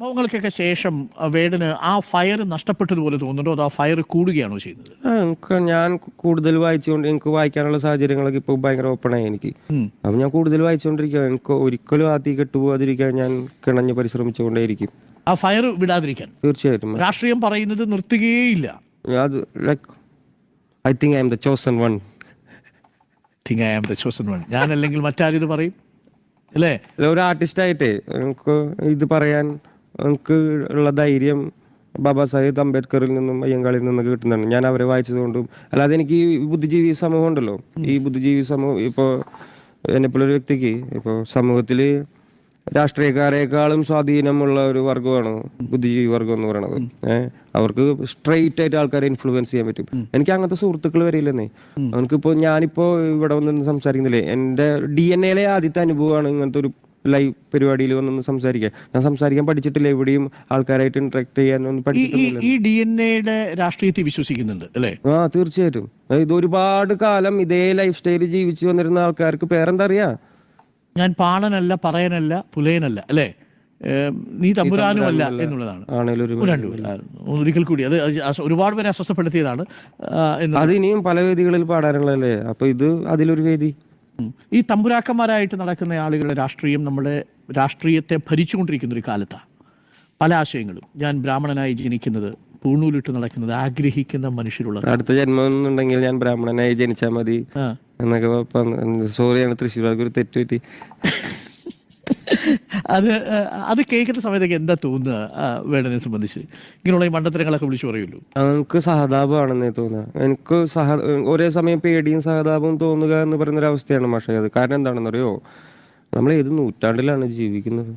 സംഭവങ്ങൾക്കൊക്കെ ശേഷം വേടിന് ആ ഫയർ നഷ്ടപ്പെട്ടതുപോലെ തോന്നുന്നുണ്ടോ? അതോ ആ ഫയർ കൂടുകയാണോ ചെയ്യുന്നത്? എനിക്ക് ഞാൻ കൂടുതൽ വായിച്ചുകൊണ്ട് എനിക്ക് വായിക്കാനുള്ള സാഹചര്യങ്ങളൊക്കെ ഇപ്പോൾ ഭയങ്കര ആയി എനിക്ക്. അപ്പൊ ഞാൻ കൂടുതൽ വായിച്ചുകൊണ്ടിരിക്കുക എനിക്ക് ഒരിക്കലും ആ തീ കെട്ടുപോകാതിരിക്കാൻ ഞാൻ കിണഞ്ഞ് പരിശ്രമിച്ചുകൊണ്ടേയിരിക്കും. ആ ഫയർ വിടാതിരിക്കാൻ? തീർച്ചയായിട്ടും. രാഷ്ട്രീയം പറയുന്നത് നിർത്തുകയേയില്ല. അത് like I think I am the chosen one think I am the chosen one ഞാൻ അല്ലെങ്കിൽ മറ്റാരും ഇത് പറയും? അല്ലേ? ഒരു ആർട്ടിസ്റ്റ് ആയിട്ടേ എനിക്ക് ഇത് പറയാൻ എനിക്ക് ഉള്ള ധൈര്യം ബാബാ സാഹിബ് അംബേദ്കറിൽ നിന്നും അയ്യങ്കാളിൽ നിന്നും കിട്ടുന്നതാണ്. ഞാൻ അവരെ വായിച്ചതുകൊണ്ടും അല്ലാതെ എനിക്ക് ഈ ബുദ്ധിജീവി സമൂഹം ഉണ്ടല്ലോ. ഈ ബുദ്ധിജീവി സമൂഹം ഇപ്പോൾ എന്നെപ്പോലൊരു വ്യക്തിക്ക് ഇപ്പോൾ സമൂഹത്തിൽ രാഷ്ട്രീയക്കാരെക്കാളും സ്വാധീനമുള്ള ഒരു വർഗമാണ് ബുദ്ധിജീവി വർഗം എന്ന് പറയുന്നത് ഏഹ് അവർക്ക് സ്ട്രെയിറ്റ് ആയിട്ട് ആൾക്കാരെ ഇൻഫ്ലുവൻസ് ചെയ്യാൻ പറ്റും. എനിക്ക് അങ്ങനത്തെ സുഹൃത്തുക്കൾ വരില്ലെന്നേ അവനക്കിപ്പോൾ ഞാനിപ്പോ ഇവിടെ വന്ന് സംസാരിക്കുന്നില്ലേ? എന്റെ ഡി എൻ എയിലെ ആദ്യത്തെ അനുഭവമാണ് ഇങ്ങനത്തെ ഒരു ലൈവ് പരിപാടിയിൽ വന്നൊന്ന് സംസാരിക്കാം. ഞാൻ സംസാരിക്കാൻ പഠിച്ചിട്ടില്ല എവിടെയും ആൾക്കാരായിട്ട് ഇന്ററാക്ട് ചെയ്യാൻ ഒന്നും ഈ ഈ പഠിച്ചിട്ടില്ല ഈ ഡി എൻ എയുടെ രാഷ്ട്രീയത്തിൽ വിശ്വസിക്കുന്നുണ്ട് അല്ലേ? ആ തീർച്ചയായിട്ടും. ഇത് ഒരുപാട് കാലം ഇതേ ലൈഫ് സ്റ്റൈലിൽ ജീവിച്ചു വന്നിരുന്ന ആൾക്കാർക്ക് പേരെന്താ അറിയാ? ഞാൻ പാണനല്ല പറയനല്ല പുലയനല്ല അല്ലേ? നീ തമ്പുരാനുമല്ല എന്നുള്ളതാണ്. ഒരിക്കൽ കൂടി. അത് ഒരുപാട് പേരെ അസ്വസ്ഥപ്പെടുത്തിയതാണ് അത് ഇനിയും പല വേദികളിൽ പാടാനുള്ളതല്ലേ? അപ്പൊ ഇത് അതിലൊരു വേദി. ഈ തമ്പുരാക്കന്മാരായിട്ട് നടക്കുന്ന ആളുകളുടെ രാഷ്ട്രീയം നമ്മുടെ രാഷ്ട്രീയത്തെ ഭരിച്ചുകൊണ്ടിരിക്കുന്ന ഒരു കാലത്താണ്. പല ആശയങ്ങളും. ഞാൻ ബ്രാഹ്മണനായി ജനിക്കുന്നത് പൂണൂലിട്ട് നടക്കുന്നത് ആഗ്രഹിക്കുന്ന മനുഷ്യരുള്ള അടുത്ത ജന്മം എന്നുണ്ടെങ്കിൽ ഞാൻ ബ്രാഹ്മണനായി ജനിച്ചാൽ മതി. എന്നൊക്കെ സോറിയാണ് തൃശ്ശൂർ ഒരു തെറ്റ് പറ്റി. അത് അത് കേൾക്കുന്ന സമയത്തൊക്കെ എന്താ തോന്നുക വേണതിനെ വേടനെ സംബന്ധിച്ച്? ഇങ്ങനെയുള്ള ഈ മണ്ടത്തരങ്ങളൊക്കെ വിളിച്ചു പറയുള്ളൂ നമുക്ക് സഹതാപമാണെന്നേ തോന്നുക. എനിക്ക് സഹ ഒരേ സമയം പേടിയും സഹതാപവും തോന്നുക എന്ന് പറയുന്ന ഒരു അവസ്ഥയാണ് പക്ഷേ അത്. കാരണം എന്താണെന്നറിയോ? നമ്മൾ ഏത് നൂറ്റാണ്ടിലാണ് ജീവിക്കുന്നത്?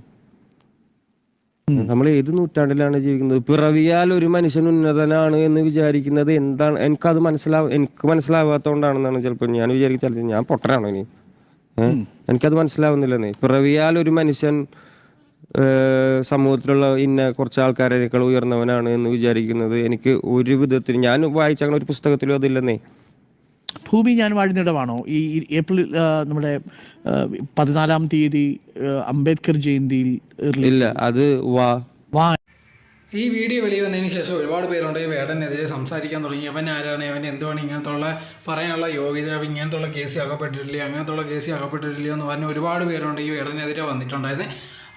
നമ്മൾ ഏത് നൂറ്റാണ്ടിലാണ് ജീവിക്കുന്നത്? പിറവിയാൽ ഒരു മനുഷ്യൻ ഉന്നതനാണ് എന്ന് വിചാരിക്കുന്നത് എന്താണ്? എനിക്കത് മനസ്സിലാവും എനിക്ക് മനസ്സിലാവാത്തോണ്ടാണെന്നാണ് ചിലപ്പോൾ ഞാൻ വിചാരിക്കും ചിലപ്പോൾ ഞാൻ പൊട്ടനാണോ ഇനി? എനിക്കത് മനസ്സിലാവുന്നില്ലെന്നേ പിറവിയാൽ ഒരു മനുഷ്യൻ സമൂഹത്തിലുള്ള ഇന്ന കുറച്ച് ആൾക്കാരേക്കാൾ ഉയർന്നവനാണ് എന്ന് വിചാരിക്കുന്നത് എനിക്ക് ഒരു വിധത്തിൽ ഞാൻ വായിച്ച അങ്ങനെ ഒരു പുസ്തകത്തിലും അതില്ലെന്നേ ഭൂമി ഞാൻ വാഴുന്നിടമാണോ? ഈ ഈ ഏപ്രിൽ നമ്മുടെ പതിനാലാം തീയതി അംബേദ്കർ ജയന്തിയിൽ ഇല്ല അത് വാ. ഈ വീഡിയോ വെളി വന്നതിന് ശേഷം ഒരുപാട് പേരുണ്ട്. ഈ വേടനെതിരെ സംസാരിക്കാൻ തുടങ്ങി. അവൻ ആരാണ്? അവൻ എന്തുവാണ്? ഇങ്ങനത്തുള്ള പറയാനുള്ള യോഗ്യത അവൻ ഇങ്ങനത്തുള്ള കേസ് അകപ്പെട്ടിട്ടില്ല അങ്ങനത്തുള്ള കേസ് അകപ്പെട്ടിട്ടില്ല എന്ന് പറഞ്ഞ് ഒരുപാട് പേരുണ്ട് ഈ വേടനെതിരെ വന്നിട്ടുണ്ടായത്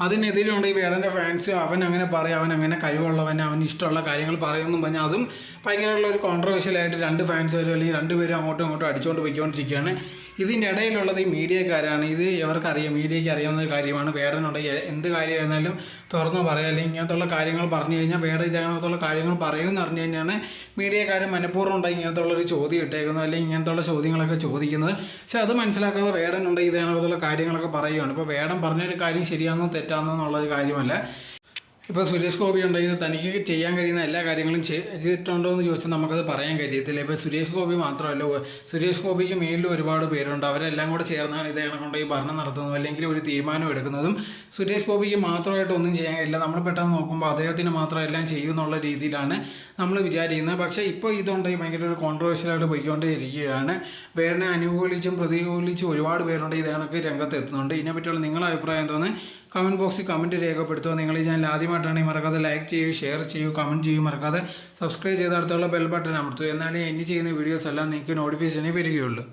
അതിനെതിരെയുണ്ട് ഈ വേടന്റെ ഫാൻസ് അവൻ അങ്ങനെ പറയും. അവൻ അങ്ങനെ കഴിവുള്ളവൻ അവന് ഇഷ്ടമുള്ള കാര്യങ്ങൾ പറയുമെന്നും പറഞ്ഞാൽ അതും ഭയങ്കരമുള്ള ഒരു കോൺട്രവേഴ്ഷ്യലായിട്ട് രണ്ട് ഫാൻസ് വരും അല്ലെങ്കിൽ രണ്ടുപേരും അങ്ങോട്ടും ഇങ്ങോട്ടും അടിച്ചുകൊണ്ട് പോയിക്കൊണ്ടിരിക്കുകയാണ്. ഇതിന്റെ ഇടയിലുള്ളത് ഈ മീഡിയക്കാരാണ്. ഇത് ഇവർക്കറിയാം. മീഡിയയ്ക്ക് അറിയാവുന്ന ഒരു കാര്യമാണ്. വേടനുണ്ട്. എ- എന്ത് കാര്യമായിരുന്നാലും തുറന്നു പറയാം. അല്ലെങ്കിൽ ഇങ്ങനത്തുള്ള കാര്യങ്ങൾ പറഞ്ഞു കഴിഞ്ഞാൽ വേട ഇതിനകത്തുള്ള കാര്യങ്ങൾ പറയുമെന്ന് അറിഞ്ഞു കഴിഞ്ഞാണ് മീഡിയക്കാർ മനഃപൂർവം ഉണ്ടെങ്കിൽ ഇങ്ങനത്തുള്ള ഒരു ചോദ്യം ഇട്ടേക്കുന്നത്. അല്ലെങ്കിൽ ഇങ്ങനത്തുള്ള ചോദ്യങ്ങളൊക്കെ ചോദിക്കുന്നത്. പക്ഷേ അത് മനസ്സിലാക്കാതെ വേടനുണ്ട് ഇതിനകത്തുള്ള കാര്യങ്ങളൊക്കെ പറയുകയാണ് ഇപ്പോൾ വേടൻ പറഞ്ഞൊരു കാര്യം ശരിയാണെന്നോ തെറ്റാണെന്നോ എന്നുള്ളൊരു കാര്യമല്ല. ഇപ്പോൾ സുരേഷ് ഗോപി ഉണ്ടെങ്കിൽ തനിക്ക് ചെയ്യാൻ കഴിയുന്ന എല്ലാ കാര്യങ്ങളും ചെയ്തിട്ടുണ്ടോ എന്ന് ചോദിച്ചാൽ നമുക്കത് പറയാൻ കഴിയത്തില്ല. ഇപ്പോൾ സുരേഷ് ഗോപി മാത്രമല്ല സുരേഷ് ഗോപിക്ക് മേലിൽ ഒരുപാട് പേരുണ്ട്. അവരെല്ലാം കൂടെ ചേർന്നാണ് ഇത് കൊണ്ട് ഈ ഭരണം നടത്തുന്നതും അല്ലെങ്കിൽ ഒരു തീരുമാനം എടുക്കുന്നതും. സുരേഷ് ഗോപിക്ക് മാത്രമായിട്ട് ഒന്നും ചെയ്യാൻ കഴിയില്ല. നമ്മൾ പെട്ടെന്ന് നോക്കുമ്പോൾ അദ്ദേഹത്തിന് മാത്രം എല്ലാം ചെയ്യുമെന്നുള്ള രീതിയിലാണ് നമ്മൾ വിചാരിക്കുന്നത്. പക്ഷേ ഇപ്പോൾ ഇതുണ്ടെങ്കിൽ ഭയങ്കര ഒരു കോൺട്രവേഴ്ഷ്യലായിട്ട് പോയിക്കൊണ്ടേയിരിക്കുകയാണ്. പേരിനെ അനുകൂലിച്ചും പ്രതികൂലിച്ചും ഒരുപാട് പേരുണ്ട് ഇത് കണക്ക് രംഗത്ത് എത്തുന്നുണ്ട്. ഇതിനെപ്പറ്റിയുള്ള നിങ്ങളുടെ അഭിപ്രായം എന്തോന്ന് കമന്റ് ബോക്സിൽ കമന്റ് രേഖപ്പെടുത്തുക. നിങ്ങൾ ഈ ചാനൽ ആദ്യമായിട്ടാണെങ്കിൽ മറക്കാതെ ലൈക്ക് ചെയ്യൂ ഷെയർ ചെയ്യൂ കമന്റ് ചെയ്യൂ മറക്കാതെ സബ്സ്ക്രൈബ് ചെയ്ത അടുത്തുള്ള ബെൽ ബട്ടൺ അമർത്തൂ. എന്നാലേ ഇനി ചെയ്യുന്ന വീഡിയോസ് എല്ലാം നിങ്ങൾക്ക് നോട്ടിഫിക്കേഷനേ വരികയുള്ളൂ.